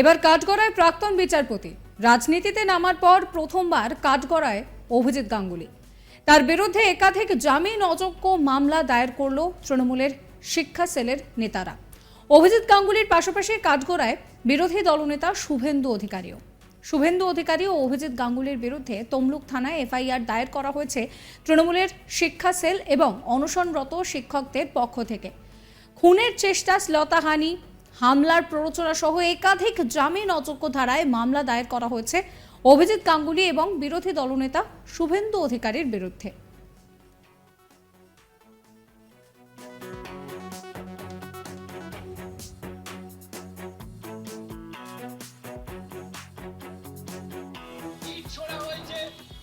এবার কাঠগড়ায় প্রাক্তন বিচারপতি। রাজনীতিতে নামার পর প্রথমবার কাঠগড়ায় অভিজিৎ গাঙ্গুলি। তার বিরুদ্ধে একাধিক জামিন অযোগ্য মামলা দায়ের করল তৃণমূলের শিক্ষা সেলের নেতারা। অভিজিৎ গাঙ্গুলির পাশাপাশি কাঠগড়ায় বিরোধী দলনেতা শুভেন্দু অধিকারীও। শুভেন্দু অধিকারী ও অভিজিৎ গাঙ্গুলির বিরুদ্ধে তমলুক থানায় এফআইআর দায়ের করা হয়েছে তৃণমূলের শিক্ষা সেল এবং অনশনরত শিক্ষকদের পক্ষ থেকে। খুনের চেষ্টা, শ্লতাহানি হামলার প্ররোচনা সহ একাধিক জামিন অযোগ্য ধারায় মামলা দায়ের করা হয়েছে অভিজিৎ গাঙ্গুলি এবং বিরোধী দলনেতা শুভেন্দু অধিকারীর বিরুদ্ধে।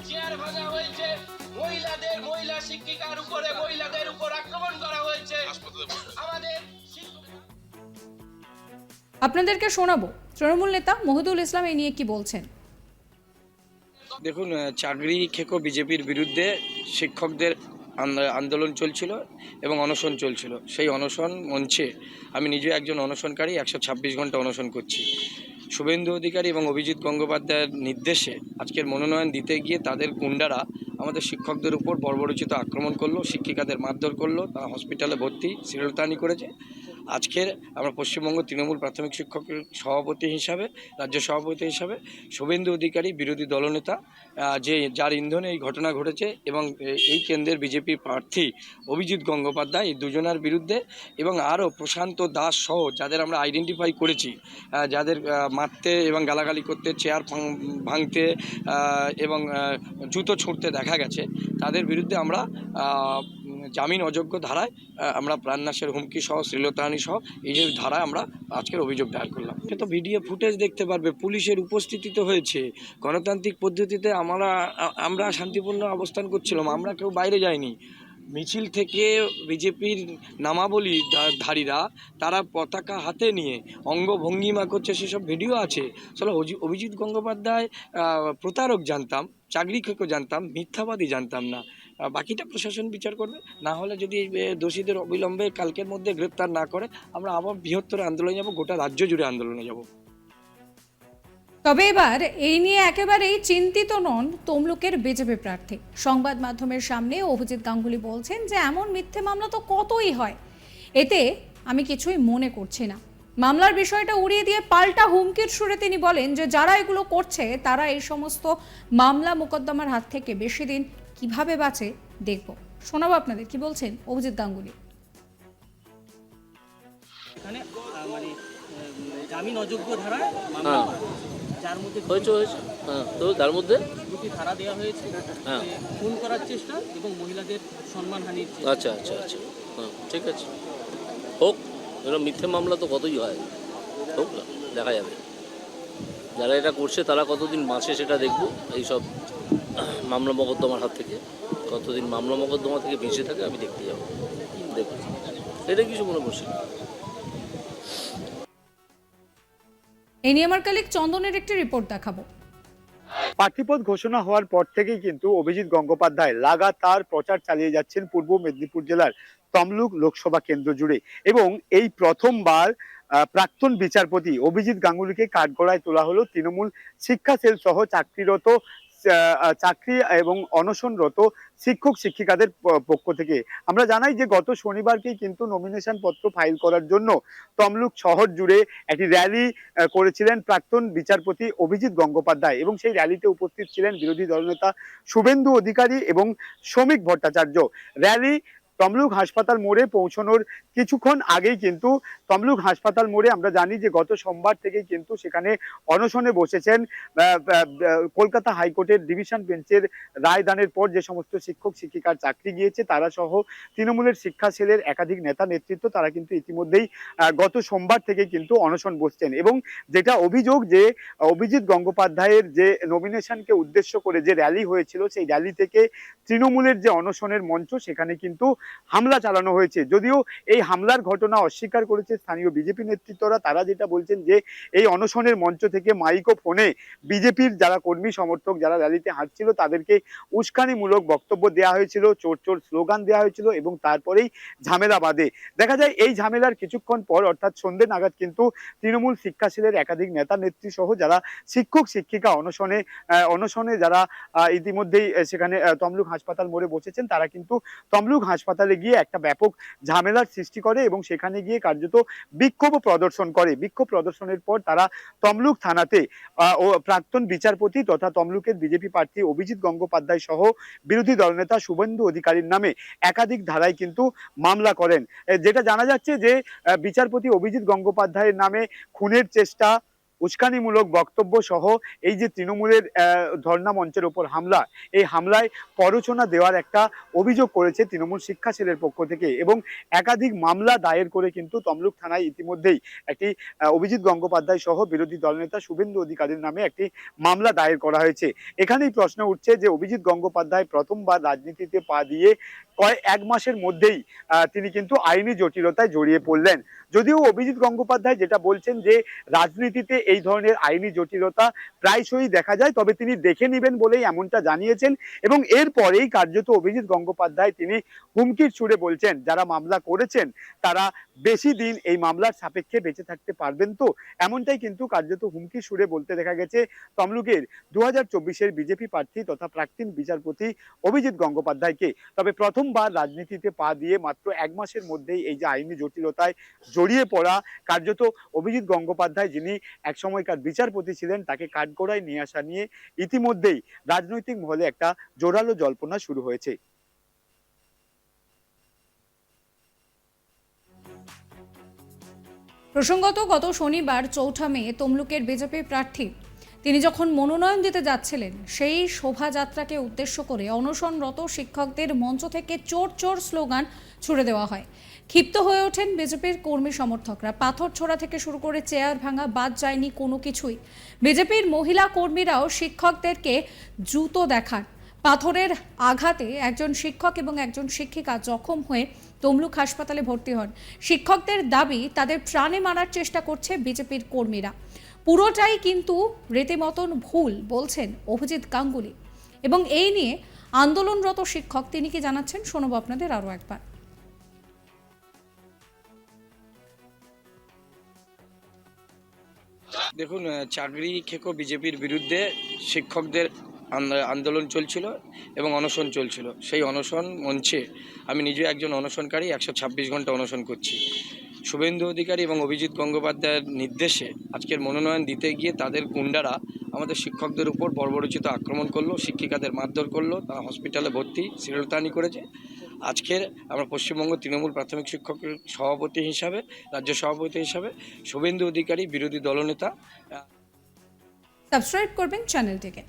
চেয়ার ভাঙা হয়েছে মহিলাদের মহিলা শিক্ষিকার উপরে মহিলাদের উপর আক্রমণ করা হয়েছে। আপনাদেরকে শোনাবো। তৃণমূল নেতা মহিদুল ইসলাম এই নিয়ে কি বলছেন? দেখুন চাকরি খেকো বিজেপির বিরুদ্ধে শিক্ষকদের আন্দোলন চলছিল এবং অনশন চলছিল। সেই অনশন মঞ্চে আমি নিজে একজন অনশনকারী, একশো ছাব্বিশ ঘণ্টা অনশন করছি। শুভেন্দু অধিকারী এবং অভিজিৎ গঙ্গোপাধ্যায়ের নির্দেশে আজকের মনোনয়ন দিতে গিয়ে তাদের গুন্ডারা আমাদের শিক্ষকদের উপর বর্বরচিত আক্রমণ করল, শিক্ষিকাদের মারধর করল, তারা হসপিটালে ভর্তি শ্লীলতাহানি করেছে। আজকের আমরা পশ্চিমবঙ্গ তৃণমূল প্রাথমিক শিক্ষকের সভাপতি হিসাবে, রাজ্য সভাপতি হিসাবে শুভেন্দু অধিকারী, বিরোধী দলনেতা যে যার ইন্ধনে এই ঘটনা ঘটেছে এবং এই কেন্দ্রের বিজেপি প্রার্থী অভিজিৎ গঙ্গোপাধ্যায়, এই দুজনার বিরুদ্ধে এবং আরও প্রশান্ত দাস সহ যাদের আমরা আইডেন্টিফাই করেছি যাদের মারতে এবং গালাগালি করতে চেয়ার ভাঙ- ভাঙতে এবং জুতো ছুঁড়তে দেখা গেছে, তাদের বিরুদ্ধে আমরা জামিন অযোগ্য ধারায় আমরা প্রাণনাশের হুমকি সহ শ্লীলতাহানি সহ, এই যে ধারায় আমরা আজকের অভিযোগ দায়ের করলাম। সে তো ভিডিও ফুটেজ দেখতে পারবে, পুলিশের উপস্থিতিতে হয়েছে। গণতান্ত্রিক পদ্ধতিতে আমরা আমরা শান্তিপূর্ণ অবস্থান করছিলাম, আমরা কেউ বাইরে যাইনি। মিছিল থেকে বিজেপির নামাবলী ধারীরা, তারা পতাকা হাতে নিয়ে অঙ্গভঙ্গিমা করছে, সেসব ভিডিও আছে। আসলে অভিজিৎ গঙ্গোপাধ্যায় প্রতারক জানতাম, চাকরি জানতাম, মিথ্যাবাদী জানতাম না। বাকিটা প্রশাসন বিচার করবে। না হলে যদি দোষীদের অবিলম্বে কালকের মধ্যে গ্রেপ্তার না করে, আমরা আবার বৃহত্তর আন্দোলনে যাব, গোটা রাজ্য জুড়ে আন্দোলনে যাব। তবে এবার এই নিয়ে একেবারেই চিন্তিত নন তমলুকের বিজেপি প্রার্থী। সংবাদ মাধ্যমের সামনে অভিজিৎ গাঙ্গুলি বলছেন যে, এমন মিথ্যে মামলা তো কতই হয়। এতে আমি কিছুই মনে করছি না। মামলার বিষয়টা উড়িয়ে দিয়ে পাল্টা হুমকির সুরে তিনি বলেন যে, যারা এগুলো করছে, তারা এই সমস্ত মামলা মোকদ্দমার হাত থেকে বেশি দিন কীভাবে বাঁচে দেখব। শোনাবো আপনাদের কি বলছেন অভিজিৎ গাঙ্গুলি? এখানে মানে জামিন অযোগ্য ধারায় মামলা হ্যাঁ। যার মধ্যে হয়েছে হয়েছে। হ্যাঁ তো তার মধ্যে? দুটি ধারা দেওয়া হয়েছে। হ্যাঁ। যে খুন করার চেষ্টা এবং মহিলাদের সম্মানহানির চেষ্টা। আচ্ছা আচ্ছা আচ্ছা। হ্যাঁ ঠিক আছে। হোক এরকম মিথ্যে মামলা তো কতই হয়। হোক না দেখা যাবে। যারা এটা করছে তারা কতদিন বাঁচে সেটা দেখব এইসব মামলা মকদ্দমার হাত থেকে কতদিন মামলা মকদ্দমা থেকে বেঁচে থাকে আমি দেখতে যাব। দেখব। এটা কিছু মনে করছি না এই নিয়ে আমার কালিক চন্দনের একটি রিপোর্ট দেখাবো। পার্টিপদ ঘোষণা হওয়ার পর থেকেই কিন্তু অভিজিৎ গঙ্গোপাধ্যায় লাগাতার প্রচার চালিয়ে যাচ্ছেন পূর্ব মেদিনীপুর জেলার তমলুক লোকসভা কেন্দ্র জুড়ে এবং এই প্রথমবার আহ, প্রাক্তন বিচারপতি অভিজিৎ গাঙ্গুলিকে কাঠগড়ায় তোলা হলো তৃণমূল শিক্ষা সেল সহ চাকরিরত চাকরি এবং অনশনরত শিক্ষক, শিক্ষিকাদের পক্ষ থেকে। আমরা জানাই যে গত শনিবারকেই কিন্তু নমিনেশন পত্র ফাইল করার জন্য তমলুক শহর জুড়ে একটি র্যালি করেছিলেন প্রাক্তন বিচারপতি অভিজিৎ গঙ্গোপাধ্যায় এবং সেই র্যালিতে উপস্থিত ছিলেন বিরোধী দলনেতা শুভেন্দু অধিকারী এবং শ্রমিক ভট্টাচার্য। র্যালি তমলুক হাসপাতাল মোড়ে পৌঁছানোর কিছুক্ষণ আগেই কিন্তু তমলুক হাসপাতাল মোড়ে আমরা জানি যে গত সোমবার থেকেই কিন্তু সেখানে অনশনে বসেছেন কলকাতা হাইকোর্টের ডিভিশন বেঞ্চের রায়দানের পর যে সমস্ত শিক্ষক, শিক্ষিকার চাকরি গিয়েছে, তারা সহ তৃণমূলের শিক্ষা সেলের একাধিক নেতা নেতৃত্ব তারা কিন্তু ইতিমধ্যেই গত সোমবার থেকে কিন্তু অনশন বসছেন এবং যেটা অভিযোগ যে অভিজিৎ গঙ্গোপাধ্যায়ের যে নমিনেশনকে উদ্দেশ্য করে যে র্যালি হয়েছিল, সেই র্যালি থেকে তৃণমূলের যে অনশনের মঞ্চ, সেখানে কিন্তু হামলা চালানো হয়েছে। যদিও এই হামলার ঘটনা অস্বীকার করেছে স্থানীয় বিজেপি নেতৃত্বরা। তারা যেটা বলছেন যে, এই অনশনের মঞ্চ থেকে মাইকো ফোনে বিজেপির যারা কর্মী, সমর্থক যারা র্যালিতে হাঁটছিল, তাদেরকে উস্কানিমূলক বক্তব্য দেওয়া হয়েছিল, চোর চোর স্লোগান দেওয়া হয়েছিল এবং তারপরেই ঝামেলা বাদে দেখা যায়, এই ঝামেলার কিছুক্ষণ পর, অর্থাৎ সন্ধ্যে নাগাদ কিন্তু তৃণমূল শিক্ষাশীলের একাধিক নেতা নেত্রী সহ যারা শিক্ষক, শিক্ষিকা অনশনে অনশনে যারা ইতিমধ্যেই সেখানে তমলুক হাসপাতাল মোড়ে বসেছেন, তারা কিন্তু তমলুক হাসপাতালে গিয়ে একটা ব্যাপক ঝামেলার সৃষ্টি করে এবং সেখানে গিয়ে কার্যত বিক্ষোভ প্রদর্শন করে। বিক্ষোভ প্রদর্শনের পর তারা তমলুক থানাতে প্রাক্তন বিচারপতি তথা তমলুকের বিজেপি প্রার্থী অভিজিৎ গঙ্গোপাধ্যায় সহ বিরোধী দলনেতা শুভেন্দু অধিকারীর নামে একাধিক ধারায় কিন্তু মামলা করেন। যেটা জানা যাচ্ছে যে বিচারপতি অভিজিৎ গঙ্গোপাধ্যায়ের নামে খুনের চেষ্টা উস্কানিমূলক বক্তব্য সহ এই যে তৃণমূলের ধর্ণা মঞ্চের ওপর হামলা, এই হামলায় পরচনা দেওয়ার একটা অভিযোগ করেছে তৃণমূল শিক্ষা সেলের পক্ষ থেকে এবং একাধিক মামলা দায়ের করে কিন্তু তমলুক থানায় ইতিমধ্যেই একটি অভিজিৎ গঙ্গোপাধ্যায় সহ বিরোধী দলনেতা শুভেন্দু অধিকারীর নামে একটি মামলা দায়ের করা হয়েছে। এখানেই প্রশ্ন উঠছে যে অভিজিৎ গঙ্গোপাধ্যায় প্রথমবার রাজনীতিতে পা দিয়ে কয় এক মাসের মধ্যেই তিনি কিন্তু আইনি জটিলতায় জড়িয়ে পড়লেন। যদিও অভিজিৎ গঙ্গোপাধ্যায় যেটা বলছেন যে, রাজনীতিতে এই ধরনের আইনি জটিলতা প্রায়শই দেখা যায়, তবে তিনি দেখে নেবেন বলেই এমনটা জানিয়েছেন এবং এরপরেই কার্যত অভিজিৎ গঙ্গোপাধ্যায় তিনি হুমকির সুরে বলছেন, যারা মামলা করেছেন, তারা বেশি দিন এই মামলার সাপেক্ষে বেঁচে থাকতে পারবেন তো? এমনটাই কিন্তু কার্যত হুমকির সুরে বলতে দেখা গেছে তমলুকের দু হাজার বিজেপি প্রার্থী তথা প্রাক্তন বিচারপতি অভিজিৎ গঙ্গোপাধ্যায়কে। তবে প্রথমবার রাজনীতিতে পা দিয়ে মাত্র এক মাসের মধ্যেই এই যে আইনি জটিলতায় জড়িয়ে পড়া কার্যত অভিজিৎ গঙ্গোপাধ্যায়, যিনি এক সময়কার বিচারপতি ছিলেন, তাকে কাঠগড়ায় নিয়ে আসা নিয়ে ইতিমধ্যেই রাজনৈতিক মহলে একটা জোরালো জল্পনা শুরু হয়েছে। প্রসঙ্গত, গত শনিবার চৌঠা মে তমলুকের বিজেপি প্রার্থী তিনি যখন মনোনয়ন দিতে যাচ্ছিলেন, সেই শোভাযাত্রাকে উদ্দেশ্য করে অনশনরত শিক্ষকদের মঞ্চ থেকে চোর চোর স্লোগান ছুড়ে দেওয়া হয়। ক্ষিপ্ত হয়ে ওঠেন বিজেপির কর্মী সমর্থকরা। পাথর ছোড়া থেকে শুরু করে চেয়ার ভাঙা, বাদ যায়নি কোনো কিছুই। বিজেপির মহিলা কর্মীরাও শিক্ষকদেরকে জুতো দেখান। পাথরের আঘাতে একজন শিক্ষক এবং একজন শিক্ষিকা জখম হয়ে তমলুক হাসপাতালে ভর্তি হন। শিক্ষকদের দাবি, তাদের প্রাণে মারার চেষ্টা করছে বিজেপির কর্মীরা। পুরোটাই কিন্তু রীতিমতন ভুল, বলছেন অভিজিৎ গাঙ্গুলি। এবং এই নিয়ে আন্দোলনরত শিক্ষক, তিনি কি জানাচ্ছেন? শোনব আপনাদের আরও একবার। দেখুন চাকরি খেকো বিজেপির বিরুদ্ধে শিক্ষকদের আন্দোলন চলছিল এবং অনশন চলছিল। সেই অনশন মঞ্চে আমি নিজে একজন অনশনকারী, একশো ছাব্বিশ ঘণ্টা অনশন করছি। শুভেন্দু অধিকারী এবং অভিজিৎ গঙ্গোপাধ্যায়ের নির্দেশে আজকের মনোনয়ন দিতে গিয়ে তাদের গুন্ডারা আমাদের শিক্ষকদের উপর বর্বরচিত আক্রমণ করল, শিক্ষিকাদের মারধর করল, তারা হসপিটালে ভর্তি শ্লীলতাহানি করেছে। আজকের আমরা পশ্চিমবঙ্গ তৃণমূল প্রাথমিক শিক্ষকের সভাপতি হিসাবে, রাজ্য সভাপতি হিসাবে শুভেন্দু অধিকারী বিরোধী দলনেতা সাবস্ক্রাইব করবেন চ্যানেলটিকে।